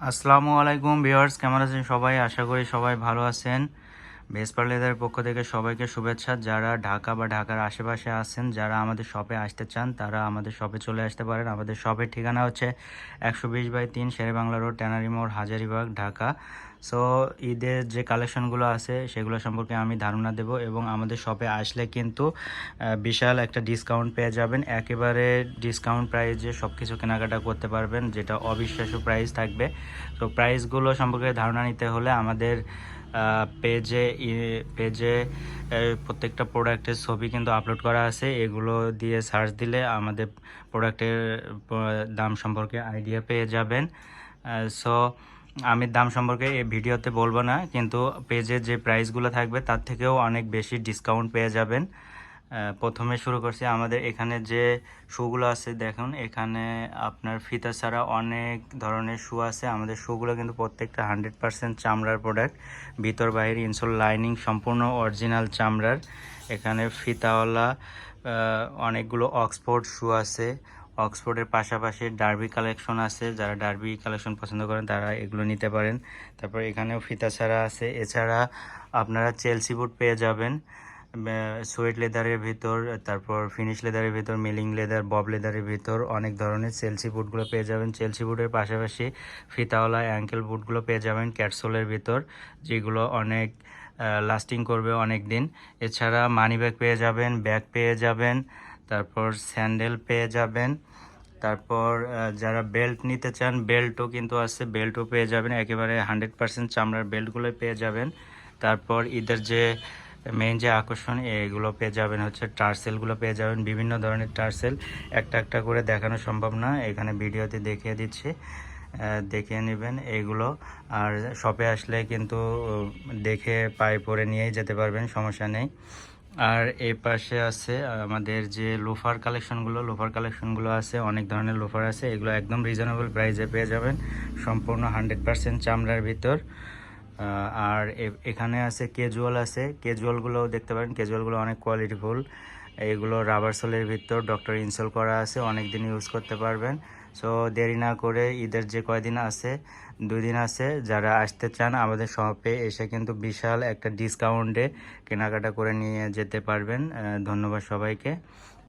আসসালামু আলাইকুম ভিউয়ার্স, কেমন আছেন সবাই? আশা করি সবাই ভালো আছেন। ভেসপার লেদারের পক্ষ থেকে সবাইকে শুভেচ্ছা। যারা ঢাকা বা ঢাকার আশেপাশে আছেন, যারা আমাদের শপে আসতে চান, তারা আমাদের শপে চলে আসতে পারেন। আমাদের শপের ঠিকানা হচ্ছে একশো বিশ বাই তিন শেরে বাংলা রোড ট্যানারি মোড় হাজারিবাগ, ঢাকা। সো ঈদের যে কালেকশনগুলো আছে, সেগুলো সম্পর্কে আমি ধারণা দেব এবং আমাদের শপে আসলে কিন্তু বিশাল একটা ডিসকাউন্ট পেয়ে যাবেন। একেবারে ডিসকাউন্ট প্রাইজে সব কিছু কেনাকাটা করতে পারবেন, যেটা অবিশ্বাস্য প্রাইস থাকবে। তো প্রাইসগুলো সম্পর্কে ধারণা নিতে হলে আমাদের পেজে পেজে প্রত্যেকটা প্রোডাক্টের ছবি কিন্তু আপলোড করা আছে। এগুলো দিয়ে সার্চ দিলে আমাদের প্রোডাক্টের দাম সম্পর্কে আইডিয়া পেয়ে যাবেন। সো আমি দাম সম্পর্কে এই ভিডিওতে বলব না, কিন্তু পেজে যে প্রাইসগুলো থাকবে তার থেকেও অনেক বেশি ডিসকাউন্ট পেয়ে যাবেন। প্রথমে শুরু করছি আমাদের এখানে যে শুগুলো আছে, দেখুন, এখানে আপনার ফিতা ছাড়া অনেক ধরনের শু আছে। আমাদের শুগুলো কিন্তু প্রত্যেকটা হান্ড্রেড পার্সেন্ট চামড়ার প্রোডাক্ট ভিতর, বাহির ইনসোল লাইনিং সম্পূর্ণ অরিজিনাল চামড়ার। এখানে ফিতাওয়ালা অনেকগুলো অক্সফোর্ড শু আছে। অক্সফোর্ডের পাশাপাশি ডার্বি কালেকশন আছে। যারা ডার্বি কালেকশন পছন্দ করেন, তারা এগুলো নিতে পারেন। তারপর এখানেও ফিতা ছাড়া আছে। এছাড়া আপনারা চেলসি বুট পেয়ে যাবেন সোয়েট লেদারের ভিতর, তারপর ফিনিশ লেদারের ভিতর, মিলিং লেদার, বব লেদারের ভিতর অনেক ধরনের চেলসি বুটগুলো পেয়ে যাবেন। চেলসি বুটের পাশাপাশি ফিতাওয়ালা অ্যাঙ্কেল বুটগুলো পেয়ে যাবেন ক্যাটসোলের ভিতর, যেগুলো অনেক লাস্টিং করবে অনেক দিন এছাড়া মানি ব্যাগ পেয়ে যাবেন, ব্যাগ পেয়ে যাবেন তারপর স্যান্ডেল পেয়ে যাবেন। তারপর যারা বেল্ট নিতে চান, বেল্টও কিন্তু আছে, বেল্টও পেয়ে যাবেন। একেবারে হান্ড্রেড পার্সেন্ট চামড়ার বেল্টগুলো পেয়ে যাবেন। তারপর ঈদের যে মেইন যে আকর্ষণ, এগুলো পেয়ে যাবেন হচ্ছে টার্সেলগুলো পেয়ে যাবেন। বিভিন্ন ধরনের টার্সেল, একটা একটা করে দেখানো সম্ভব না। এখানে ভিডিওতে দেখিয়ে দিচ্ছি দেখিয়ে নেবেন এগুলো। আর শপে আসলে কিন্তু দেখে পায়ে পরে নিয়েই যেতে পারবেন, সমস্যা নেই। আর এই পাশে আছে আমাদের যে লোফার কালেকশনগুলো লোফার কালেকশনগুলো আছে, অনেক ধরনের লোফার আছে, এগুলো একদম রিজনেবল প্রাইসে পেয়ে যাবেন, সম্পূর্ণ হান্ড্রেড পারসেন্ট চামড়ার ভিতর। আর এ- এখানে আছে কেজুয়াল আছে কেজুয়ালগুলোও দেখতে পারেন কেজুয়ালগুলো অনেক কোয়ালিটিফুল এগুলো রাবার সোলের ভিতর ডক্টর ইনস্টল করা আছে অনেক দিন ইউজ করতে পারবেন। সো দেরি না করে ঈদের যে কয়দিন আছে দুই দিন আছে, যারা আসতে চান আমাদের শপে এসে কিন্তু বিশাল একটা ডিসকাউন্টে কেনাকাটা করে নিয়ে যেতে পারবেন। ধন্যবাদ সবাইকে।